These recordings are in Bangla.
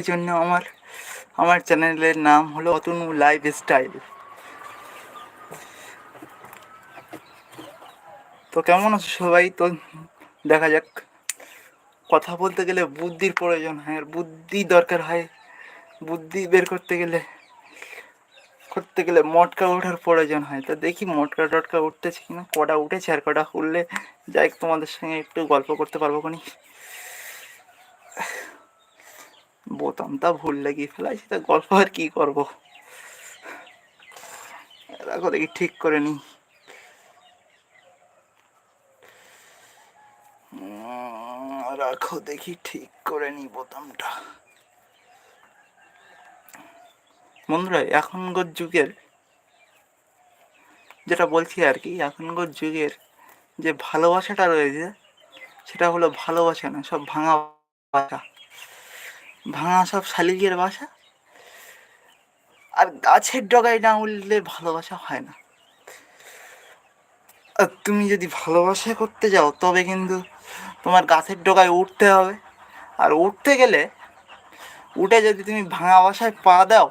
এই জন্য আমার আমার চ্যানেলের নাম হলো অতনু লাইফ স্টাইল। তো কেমন আছো সবাই? তো দেখা যাক। কথা বলতে গেলে বুদ্ধির প্রয়োজন হয়, আর বুদ্ধি দরকার হয়। বুদ্ধি বের করতে গেলে করতে গেলে মটকা ওঠার প্রয়োজন হয়। তো দেখি মটকা টটকা উঠতেছে কিনা, কটা উঠেছে আর কটা উঠলে, যাই তোমাদের সঙ্গে একটু গল্প করতে পারব কোনি। বোতামটা ভুল লাগিয়ে ফেলাইছি তা গল্প আর কি করব? দেখো দেখি ঠিক করে নি রাখো দেখি ঠিক করে নি বোতামটা। বন্ধুরা, এখনকার যুগের যেটা বলছি আর কি, এখনকার যুগের যে ভালোবাসাটা রয়েছে, সেটা হলো ভালোবাসা না, সব ভাঙা বাসা ভাঙা সব শালিকের বাসা? আর গাছের ডগায় না উঠলে ভালোবাসা হয় না। আর তুমি যদি ভালোবাসা করতে যাও, তবে কিন্তু তোমার গাছের ডগায় উঠতে হবে। আর উঠতে গেলে উঠে যদি তুমি ভাঙা বাসায় পা দাও,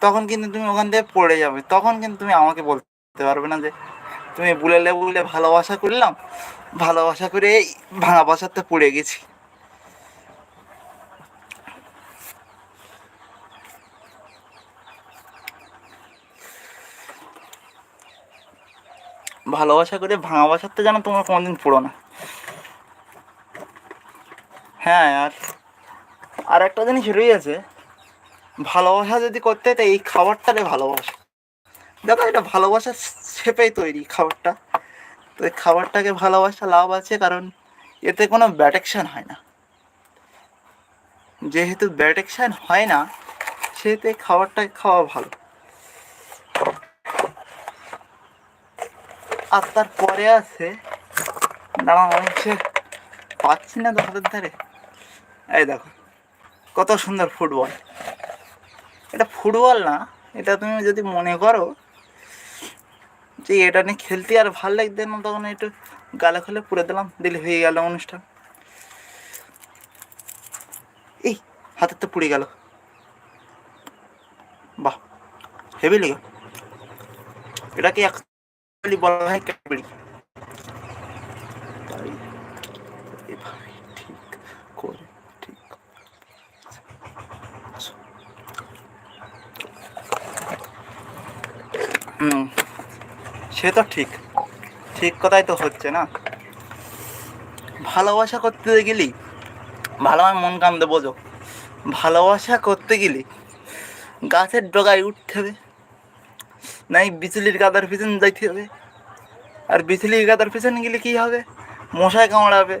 তখন কিন্তু তুমি ওখান থেকে পড়ে যাবে। তখন কিন্তু তুমি আমাকে বলতে পারবে না যে, তুমি বুলেলে বুলে ভালোবাসা করলাম, ভালোবাসা করে এই ভাঙা বাসাতে পড়ে গেছি। ভালোবাসা করে ভাঙা বাসাতে যেন তোমরা কোনোদিন পড়ো না। হ্যাঁ আর আর একটা জিনিস রয়েছে, ভালোবাসা যদি করতে হয়, তো এই খাবারটারে ভালোবাসা। দেখো এটা ভালোবাসার শেপেই তৈরি খাবারটা। তো এই খাবারটাকে ভালোবাসা লাভ আছে কারণ এতে কোনো ব্যাটেকশান হয় না। যেহেতু ব্যাটেকশান হয় না, সেহেতু এই খাবারটাকে খাওয়া ভালো। আর তারপরে আছে। দাঁড়া সে পাচ্ছি না তো হাতের ধারে। এই দেখো, কত সুন্দর ফুটবল। এটা ফুটবল না, এটা তুমি যদি মনে করো যে এটা নিয়ে খেলতে আর ভালো লাগবে না, তখন একটু গালে খুলে পুড়ে দিলাম, দিলে হয়ে গেল অনুষ্ঠান। এই হাতের তো পুড়ে গেল। বাহ হেভি লেগে। এটাকে অ্যাকচুয়ালি বলা হয় ক্যাডবেরি তাই এভাবে ঠিক করে ঠিক হুম সে তো ঠিক। ঠিক কথাই তো হচ্ছে না। ভালোবাসা করতে গেলি ভালো মন কান্দে বোঝো। ভালোবাসা করতে গেলে গাছের ডগায় উঠতে হবে। নাই বিচুলির গাদার পিছন যাইতে হবে। আর বিচুলির গাদার পিছনে গেলে কী হবে? মশায় কামড়াবে।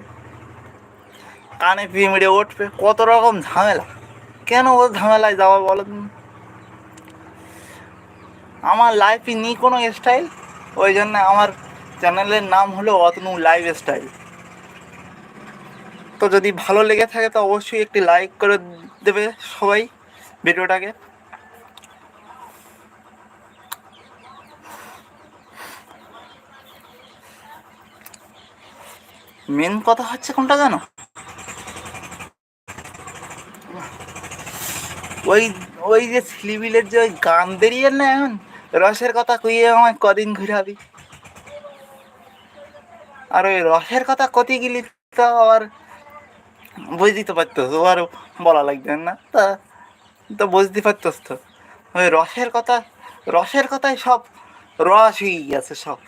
কানে পিমড়ে উঠবে। কত রকম ঝামেলা। কেন ও ঝামেলায় যাওয়া বলো তুমি? আমার লাইফে নিই কোনো স্টাইল ওই জন্য আমার চ্যানেলের নাম হলো অতনু লাইফ স্টাইল তো যদি ভালো লেগে থাকে তো অবশ্যই একটি লাইক করে দেবে সবাই ভিডিওটাকে। মেন কথা হচ্ছে কোনটা জানো? ওই ওই যে ছিলিবিলের যে ওই গান বেরিয়ে না এখন? রসের কথা কইয়ে আমায় কদিন ঘুরাবি আর ওই রসের কথা কতি গেলি তো আবার বুঝতে পারতো আর বলা লাগবে না। তা, তো বুঝতে পারতোস তো। ওই রসের কথা, রসের কথাই সব রস হয়ে গেছে সব।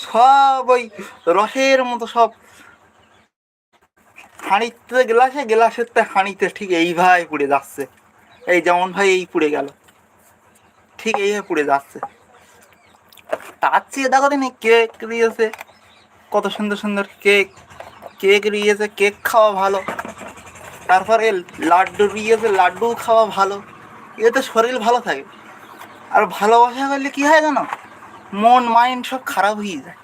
সব ওই রসের মতো সব হাঁড়িতে গ্লাসে, গ্লাসের তো হাঁড়িতে ঠিক এইভাবে পুড়ে যাচ্ছে। এই যেমন ভাই এই পুড়ে গেল। ঠিক এইভাবে পুড়ে যাচ্ছে। তার চেয়ে দেখো দিন কেক দিয়েছে। কত সুন্দর সুন্দর কেক। কেক দিয়েছে, কেক খাওয়া ভালো। তারপরে লাড্ডু দিয়েছে, লাড্ডু খাওয়া ভালো। এতে শরীর ভালো থাকে। আর ভালোবাসা করলে কী হয় জানো? মন মাইন্ড সব খারাপ হয়ে যায়।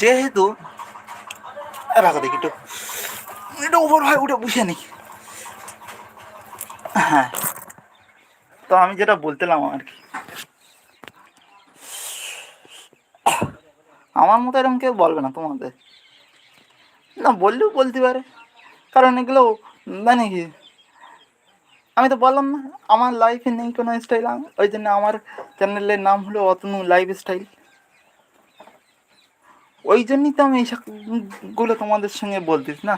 যেহেতু দেখি একটু। একটু উপর ভাই উঠে বসে নেই। হ্যাঁ। তো আমি যেটা বলতেলাম আর কি। আমার মতো এরকম কেউ বলবে না তোমাদের। না, বললেও বলতে পারে। কারণ এগুলো মানে কি, আমি তো বললাম না, আমার লাইফে নেই কোনো স্টাইল ওই জন্য আমার চ্যানেলের নাম হলো অতনু লাইফ স্টাইল ওই জন্যই তো আমি এইসবগুলো তোমাদের সঙ্গে বলতিস না।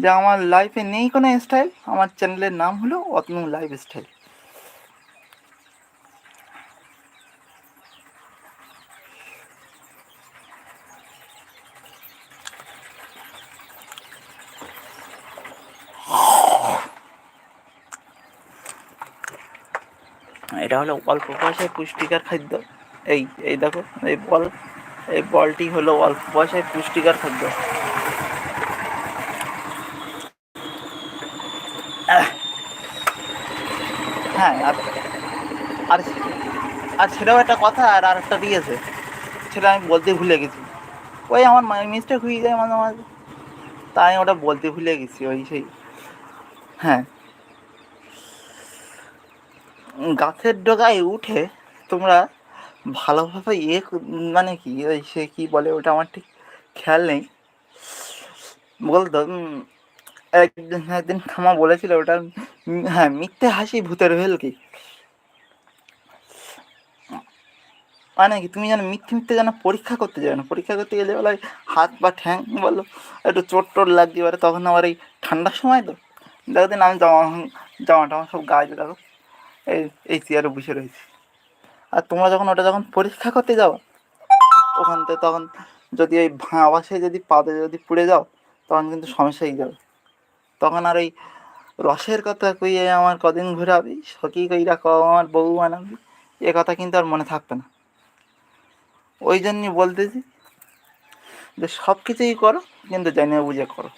যে আমার লাইফে নেই কোনো স্টাইল আমার চ্যানেলের নাম হলো অতনু লাইফ স্টাইল এটা হলো অল্প পয়সায় পুষ্টিকর খাদ্য। এই এই দেখো, এই বল। এই বলটি হলো অল্প পয়সায় পুষ্টিকর খাদ্য। হ্যাঁ আর আর আর একটা কথা, আর আর একটা দিয়েছে সেটা আমি বলতে ভুলে গেছি। ওই আমার মায়ের মিস্টেক হয়ে যায় মাঝে মাঝে। তাই ওটা বলতে ভুলে গেছি, ওই সেই। হ্যাঁ। গাছের ডগায় উঠে তোমরা ভালোভাবে ইয়ে মানে কি সে কি বলে ওটা আমার ঠিক খেয়াল নেই। বলতো একদিন একদিন খামা বলেছিল ওটা হ্যাঁ মিথ্যে হাসি ভূতের ভেল কি? মানে কি, তুমি যেন মিথ্যে মিথ্যে যেন পরীক্ষা করতে যাবে না। পরীক্ষা করতে গেলে বলে হাত বা ঠ্যাং বলো, একটু চোট টোট লাগতে পারে তখন আবার এই ঠান্ডার সময় তো। দেখো দিন আমি জামা জামা টামা সব গায়ে দেখো এই এই চেয়ারে বসে রয়েছি। আর তোমরা যখন ওটা যখন পরীক্ষা করতে যাও, ওখান থেকে তখন যদি ওই ভাঁ বাসে যদি পাতে যদি পুড়ে যাও, তখন কিন্তু সমস্যা হয়ে যাবে। তখন আর ওই রসের কথা কইয়ে আমার কদিন ঘুরাবি? সখী কইরা ক, আমার বউ বানাবি? এ কথা কিন্তু আর মনে থাকবে না। ওই জন্যই বলতেছি যে সব কিছুই করো, কিন্তু জানিয়ে বুঝে করো।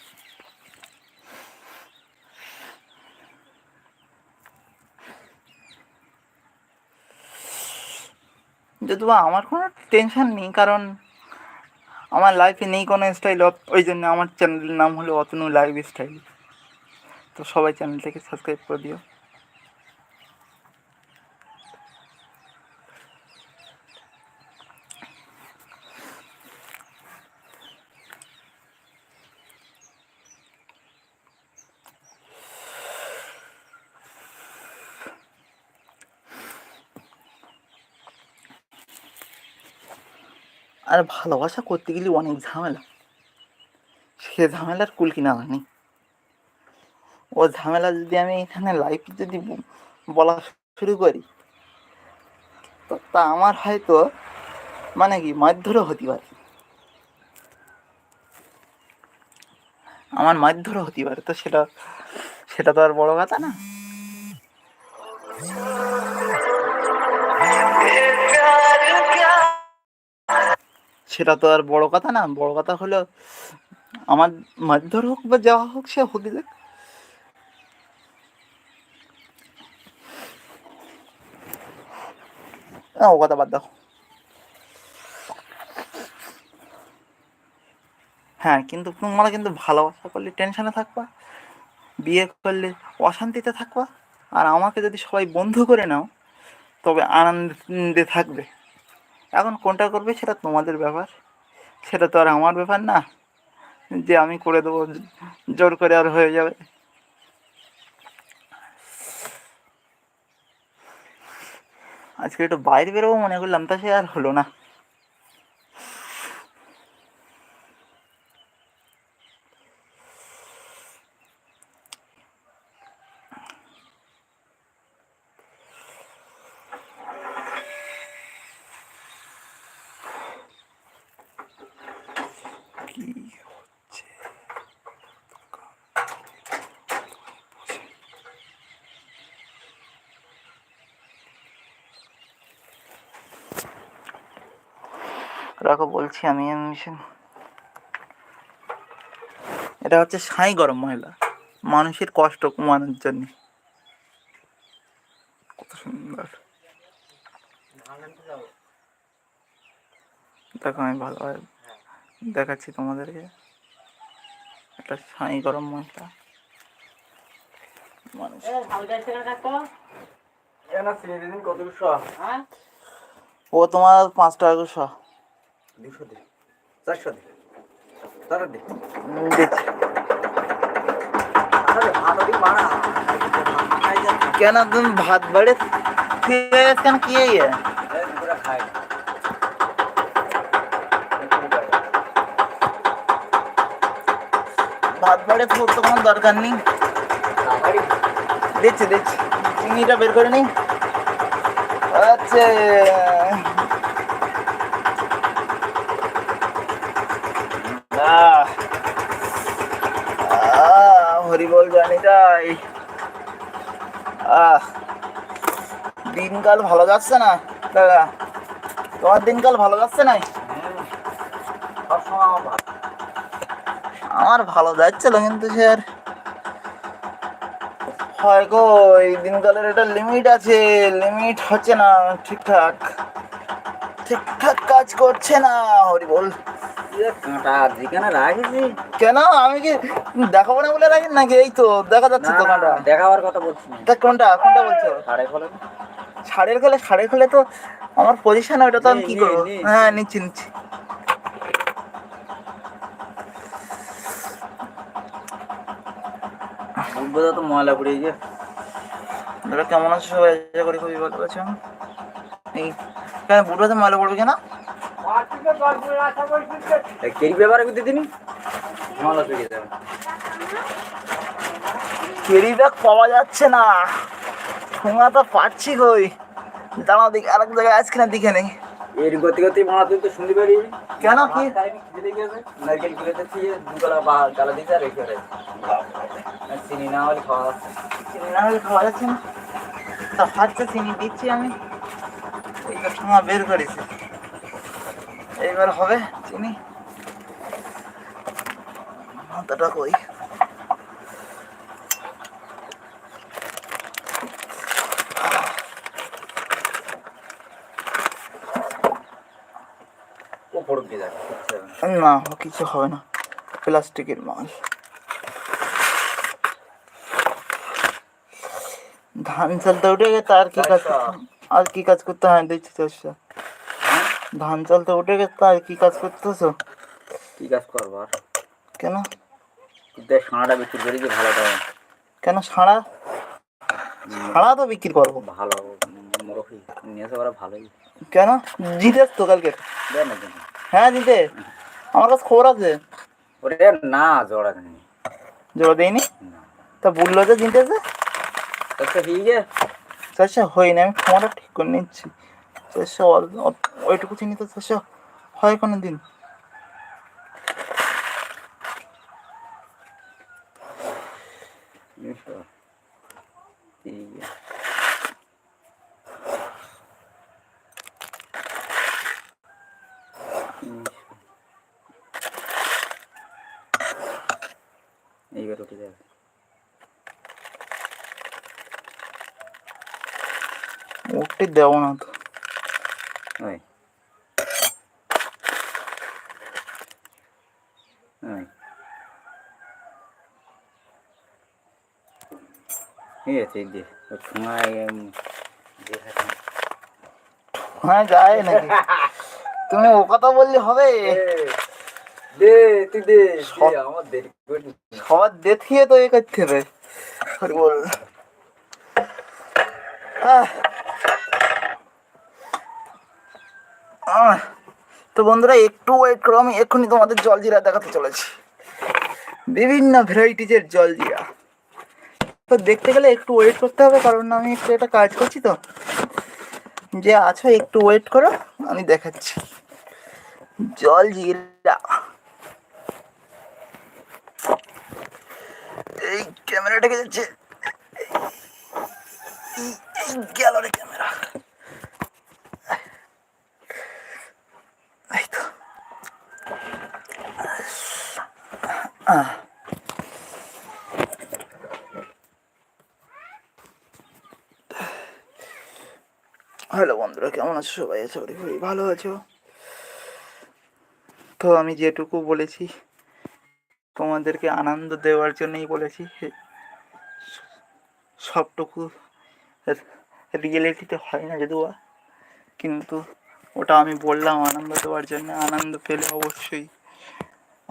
যদিও আমার কোনো টেনশন নেই, কারণ আমার লাইফে নেই কোনো স্টাইল ওই জন্য আমার চ্যানেলের নাম হলো অতনু লাইফ স্টাইল তো সবাই চ্যানেলটাকে সাবস্ক্রাইব করে দিও। আর ভালোবাসা করতে গেলে অনেক ঝামেলা। সে ঝামেলার কুল কিনারা নেই ও ঝামেলা যদি আমি এখানে লাইফ যদি বলা শুরু করি তো আমার হয়তো মানে কি মারধরও হতে পারে। আমার মারধরও হতে পারে। তো সেটা সেটা তো আর বড় কথা না। সেটা তো আর বড় কথা না। বড় কথা হলো, আমার মারধর হোক বা যাওয়া হোক সে হতে যাক ও কথা বাদ দাও। হ্যাঁ কিন্তু তোমরা কিন্তু ভালোবাসা করলে টেনশনে থাকবা, বিয়ে করলে অশান্তিতে থাকবা, আর আমাকে যদি সবাই বন্ধু করে নাও, তবে আনন্দে থাকবে। এখন কোনটা করবে সেটা তোমাদের ব্যাপার। সেটা তো আর আমার ব্যাপার না। যে আমি করে দেবো, জোর করে আর হয়ে যাবে। আজকে একটু বাইরে বেরোবো মনে করলাম, তা সে আর হলো না। রাখো বলছি আমি মিশন এটা হচ্ছে সাই গরম মহিলা মানুষের কষ্ট কমানোর জন্য। কত সুন্দর। দেখো আমি ভালোভাবে দেখাচ্ছি তোমাদেরকে। একটা সাই গরম মহিলা মানুষ ও তোমার পাঁচ টাকা করে শ দুশো দে চারশো দে তারা দে কেন তুমি ভাত বাড়ে কেন? কি খাই ভাত বাড়ে তোর তো কোনো দরকার নেই। দিচ্ছি দিচ্ছি। চিংড়িটা বের করে নিই আচ্ছা। হরিবল জানিটাই আহ, দিনকাল ভালো যাচ্ছে না? দাদা, তোমার দিনকাল ভালো যাচ্ছে না আমার ভালো যাচ্ছিল কিন্তু সে আর। হয় গো, এই দিনকালের একটা লিমিট আছে লিমিট হচ্ছে না ঠিকঠাক। ঠিকঠাক কাজ করছে না, হরি বল। এ কাঁটা যেখানে রাখেছি কেন? আমি কি দেখাবো না বলে রাখি নাকি? এই তো দেখা যাচ্ছে তো কোনটা দেখাবার কথা বলছি তা কোনটা কোনটা বলছো? সাড়ে ফলে ছাড়ের খেলে ছাড়ের খেলে তো আমার পজিশন ওটা তো আমি কি করব। হ্যাঁ নিচ্ছি নিচ্ছি। তো ময়লা পড়ে গিয়ে দাদা কেমন আছো সবাই? আশা করি খুবই ভালো আছো। এই কেন বুড়োতে ময়লা পড়বে কেন? কেরি ব্যাপারে করতে যাবে। ক্যারি ব্যাগ পাওয়া যাচ্ছে না। ঠোঙা তো পাচ্ছি কই? দাঁড়াও দিক আরেক জায়গায় আজকে না দিকে নেই। এর গতি গতি মারা তুই তো শুনতে পারি কেন কি? নারকেল গুলোতে দিয়ে দুতলা বা গালা দিতে আর রেখে দেয়। চিনি না হলে খাওয়া চিনি না হলে খাওয়া যাচ্ছে না। তা হাতটা চিনি দিচ্ছি আমি। এই তো ঠোঙা বের করেছি। এইবার হবে চিনি। মাথাটা কই? ও পড়ক দিয়ে যাবে কিচ্ছু হবে না। না কিছু হবে না। প্লাস্টিকের মাল। ধান চালতে উঠে গেছে আর কি কাজ চারশো। করতে- আর কি কাজ করতে হয়? দিচ্ছি চারশো। ধান চালতে উঠে গেছে আর কি কাজ করতেছো? কি কাজ করবার কেন? দেখ সাঁড়াটা বিক্রি করি কি ভালো দাম কেন সাড়া? সাড়া তো বিক্রি করব। ভালো মোরফি নিয়ে আসে ওরা ভালোই। কেন? জিতেস তো কালকে? না হ্যাঁ জিতে। আমার কাছে খবর আছে। ওরে না জোড়া নেই জোড়া দেয়নি না। তা বলল যে জিতেছে? আচ্ছা ঠিক আছে। চারশো হয়নি আমি ক্ষমাটা ঠিক করে নিচ্ছি। ওইটুকু চিনি তো চারশো হয় কোনো দিন। এইবার উঠে যাবে উঠতে দেবো না তো। ওই হ্যাঁ যায় নাকি। তুমি ও কথা বললে হবে। দে তুই দে দে, সব- আমার দেরি সবার দেখিয়ে তো এ করতে হবে। বল। আহ। আহ। তো বন্ধুরা, একটু ওয়েট করো, আমি এক্ষুনি তোমাদের জলজিরা দেখাতে চলেছি। বিভিন্ন ভ্যারাইটিজের জলজিরা তো দেখতে গেলে একটু ওয়েট করতে হবে, কারণ আমি একটু একটা কাজ করছি তো। যে আছো, একটু ওয়েট করো, আমি দেখাচ্ছি। জলজিরা এই ক্যামেরাটাকে যাচ্ছে গেল রে ক্যামেরা এই তো আহ। হ্যালো বন্ধুরা, কেমন আছো সবাই? আছো করি খুবই ভালো আছো। তো আমি যেটুকু বলেছি, তোমাদেরকে আনন্দ দেওয়ার জন্যই বলেছি সবটুকু রিয়েলিটিতে হয় না যদিও, কিন্তু ওটা আমি বললাম আনন্দ দেওয়ার জন্য। আনন্দ পেলে অবশ্যই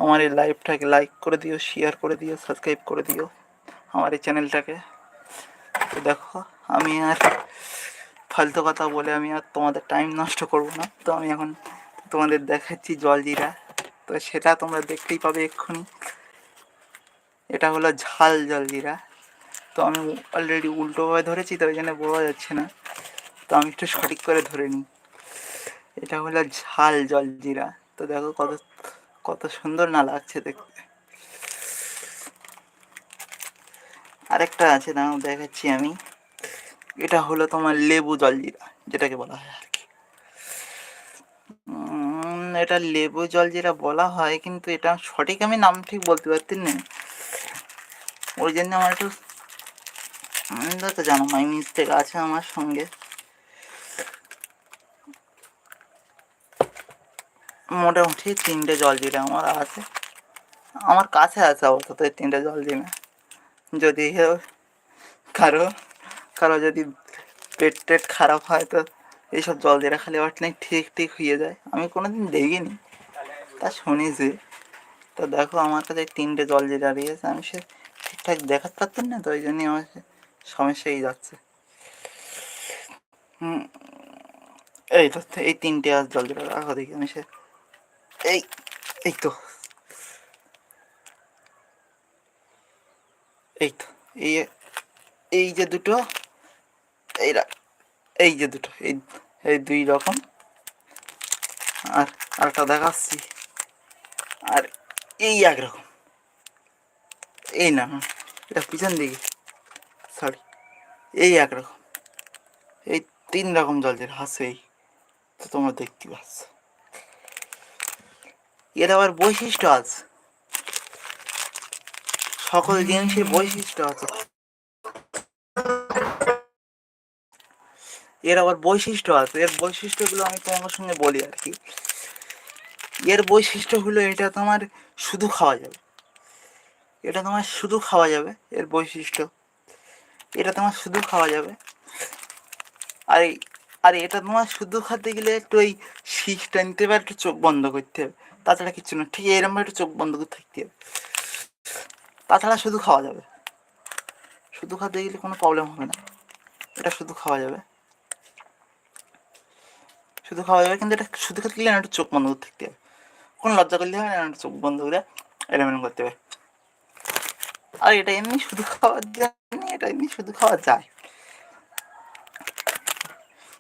আমার এই লাইভটাকে লাইক করে দিও শেয়ার করে দিও সাবস্ক্রাইব করে দিও আমার এই চ্যানেলটাকে তো দেখো, আমি আর ফালতু কথা বলে আমি আর তোমাদের টাইম নষ্ট করব না। তো আমি এখন তোমাদের দেখাচ্ছি জলজিরা। তো সেটা তোমরা দেখতেই পাবে এক্ষুনি। এটা হলো ঝাল জলজিরা। তো আমি অলরেডি উল্টোভাবে ধরেছি, তো ওই জন্য বোঝা যাচ্ছে না। তো আমি একটু সঠিক করে ধরে নিই। এটা হলো ঝাল জলজিরা। তো দেখো কত কত সুন্দর না লাগছে দেখতে। আরেকটা আছে, দাঁড়াও দেখাচ্ছি আমি। এটা হলো তোমার লেবু জলজিরা, যেটাকে বলা হয় আর কি। এটা লেবু জলজিরা বলা হয়, কিন্তু এটা সঠিক আমি নাম ঠিক বলতে পারছি না। ওই জন্য আমার একটু তো জানো মাই মিস্টেক আছে আমার সঙ্গে। মোটামুটি তিনটে জলজিরা আমার আছে। আমার কাছে আছে অবস্থা এই তিনটে জলজিরা যদি কারও কারও যদি পেট টেট খারাপ হয় তো এইসব জল দিয়ে খালি বাটলে ঠিক ঠিক হয়ে যায়। আমি কোনো দিন দেখিনি। তা শুনেছি তো দেখো আমার কাছে তিনটে জল যে দাঁড়িয়েছে আমি সে ঠিকঠাক দেখাতে পারতাম না, তো ওই জন্যই আমার সমস্যাই যাচ্ছে। এই তো, এই তিনটে আজ জল যেটা রাখো দেখি আমি সে এই এই তো এই তো এই এই যে দুটো এই এই যে দুটো এই এই দুই রকম। আর আরেকটা দেখাচ্ছি। আর এই একরকম এই না না, এটা পিছন দিকে। সরি এই একরকম এই তিন রকম জলের হাসে এই তো তোমরা দেখতে পাচ্ছ। এর আবার বৈশিষ্ট্য আছে। সকল জিনিসের বৈশিষ্ট্য আছে। এর আবার বৈশিষ্ট্য আছে। এর বৈশিষ্ট্যগুলো আমি তোমার সঙ্গে বলি আর কি। এর বৈশিষ্ট্য হলো এটা তোমার শুধু খাওয়া যাবে। এটা তোমার শুধু খাওয়া যাবে, এর বৈশিষ্ট্য। এটা তোমার শুধু খাওয়া যাবে। আর আর এটা তোমার শুধু খেতে গেলে একটু ওই শীষ টানতে হবে একটু চোখ বন্ধ করতে হবে। তাছাড়া কিচ্ছু না। ঠিক এরকম একটু চোখ বন্ধ করে থাকতে হবে। তাছাড়া শুধু খাওয়া যাবে। শুধু খেতে গেলে কোনো প্রবলেম হবে না। এটা শুধু খাওয়া যাবে। শুধু খাওয়া যাবে কিন্তু এটা শুধু খেতে গেলে একটু চোখ বন্ধ করে থাকতে হবে। কোনো লজ্জা করলে হবে না একটু চোখ বন্ধ করে এরম এরম করতে হবে। আর এটা এমনি শুধু খাওয়া যায়, এটা এমনি শুধু খাওয়া যায়।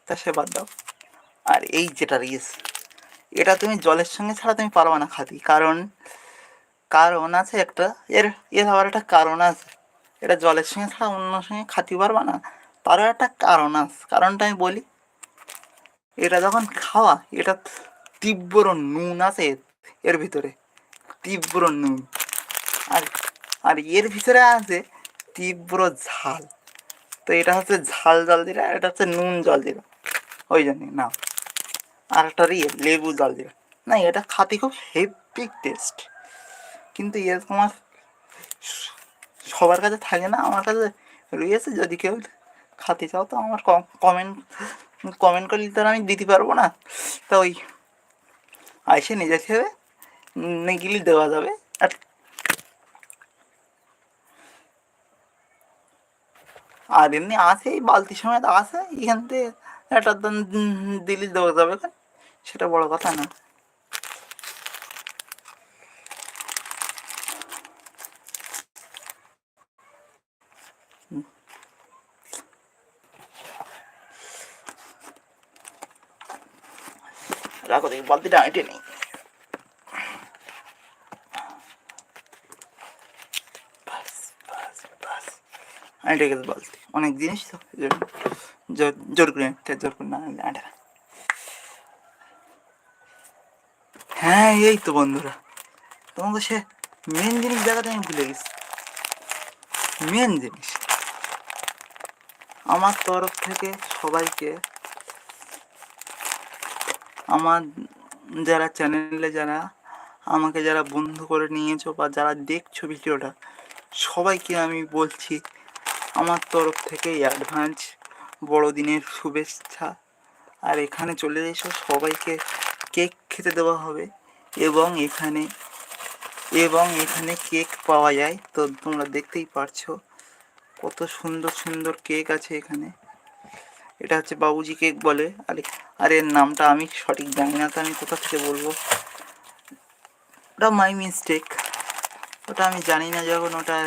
তা সে বাদ দাও। আর এই যেটা রয়েছে এটা তুমি জলের সঙ্গে ছাড়া তুমি পারবে না খাতি কারণ কারণ আছে একটা, এর এর আবার একটা কারণ আছে। এটা জলের সঙ্গে ছাড়া অন্য সঙ্গে খাতি পারবা না। তারও একটা কারণ আছে। কারণটা আমি বলি, এটা যখন খাওয়া, এটা তীব্র নুন আছে এর ভিতরে। তীব্র নুন। আর আর এর ভিতরে আছে তীব্র ঝাল। তো এটা হচ্ছে ঝাল জল দিরা এটা হচ্ছে নুন জল দিরা ওই জন্য না আর একটা ইয়ে লেবু জল দিরা না, এটা খাতে খুব হেভি টেস্ট কিন্তু এর তোমার সবার কাছে থাকে না, আমার কাছে রয়েছে। যদি কেউ খাতে চাও তো আমার কমেন্ট কমেন্ট করলে তো আমি দিতে পারব না। তা ওই আইসে নিজে খেয়ে নিগিলি দেওয়া যাবে। আর আর এমনি আছে এই বালতি সময় আছে এখান থেকে একটা দ- দিলি দেওয়া যাবে। সেটা বড় কথা না রাখো দেখি, বালতিটা এঁটে নেই। এঁটে গেছে বালতি অনেক জিনিস তো জোর- করে জোর করে না আনলে হ্যাঁ এই তো বন্ধুরা। তোমাকে সে মেন জিনিস দেখাতে আমি ভুলে গেছি। মেন জিনিস। আমার তরফ থেকে সবাইকে, আমার যারা চ্যানেলে যারা আমাকে যারা বন্ধু করে নিয়েছো বা যারা দেখছ ভিডিওটা, সবাইকে আমি বলছি, আমার তরফ থেকে অ্যাডভান্স বড়দিনের শুভেচ্ছা। আর এখানে চলে এসো, সবাইকে কেক খেতে দেওয়া হবে এবং এখানে এবং এখানে কেক পাওয়া যায়। তো তোমরা দেখতেই পারছ কত সুন্দর সুন্দর কেক আছে এখানে। এটা হচ্ছে বাবুজি কেক বলে। আরে, আর এর নামটা আমি সঠিক জানি না, তো আমি কোথা থেকে বলব? ওটা মাই মিস্টেক। ওটা আমি জানি না যখন ওটা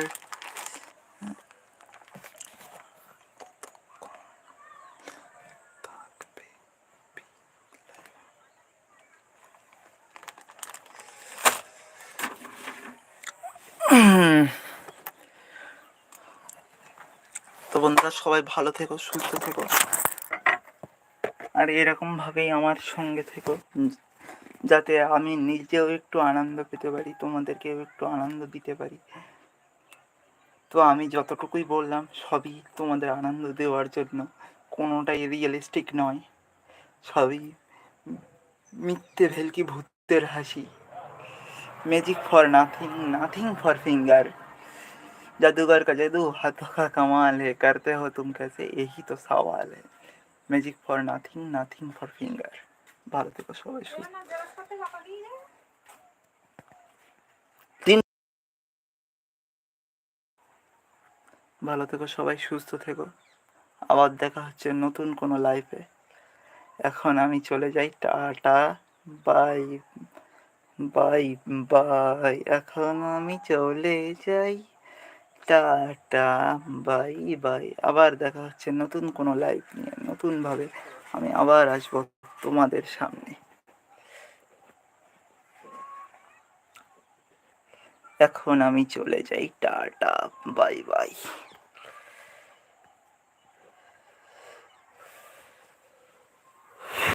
তো বন্ধুরা, সবাই ভালো থেকো, সুস্থ থেকো। আর এরকমভাবেই আমার সঙ্গে থেকো। যাতে আমি নিজেও একটু আনন্দ পেতে পারি, তোমাদেরকেও একটু আনন্দ দিতে পারি। তো আমি যতটুকুই বললাম, সবই তোমাদের আনন্দ দেওয়ার জন্য। কোনোটাই রিয়েলিস্টিক নয়। সবই মিথ্যে, ভেলকি, ভূতের হাসি। Magic for nothing nothing for finger जादूगर का जादू हाथों का कमाल है करते हो तुम कैसे यही तो सवाल है magic for nothing nothing for finger ভালো থেকো সবাই সুস্থ তিন ভালো থেকো সবাই সুস্থ থেকো আবার দেখা হচ্ছে নতুন কোনো লাইফে এখন আমি চলে যাই টাটা বাই বাই বাই এখন আমি চলে যাই টাটা বাই বাই আবার দেখা হচ্ছে নতুন কোনো লাইফ নিয়ে, নতুনভাবে আমি আবার আসব তোমাদের সামনে। এখন আমি চলে যাই, টাটা বাই বাই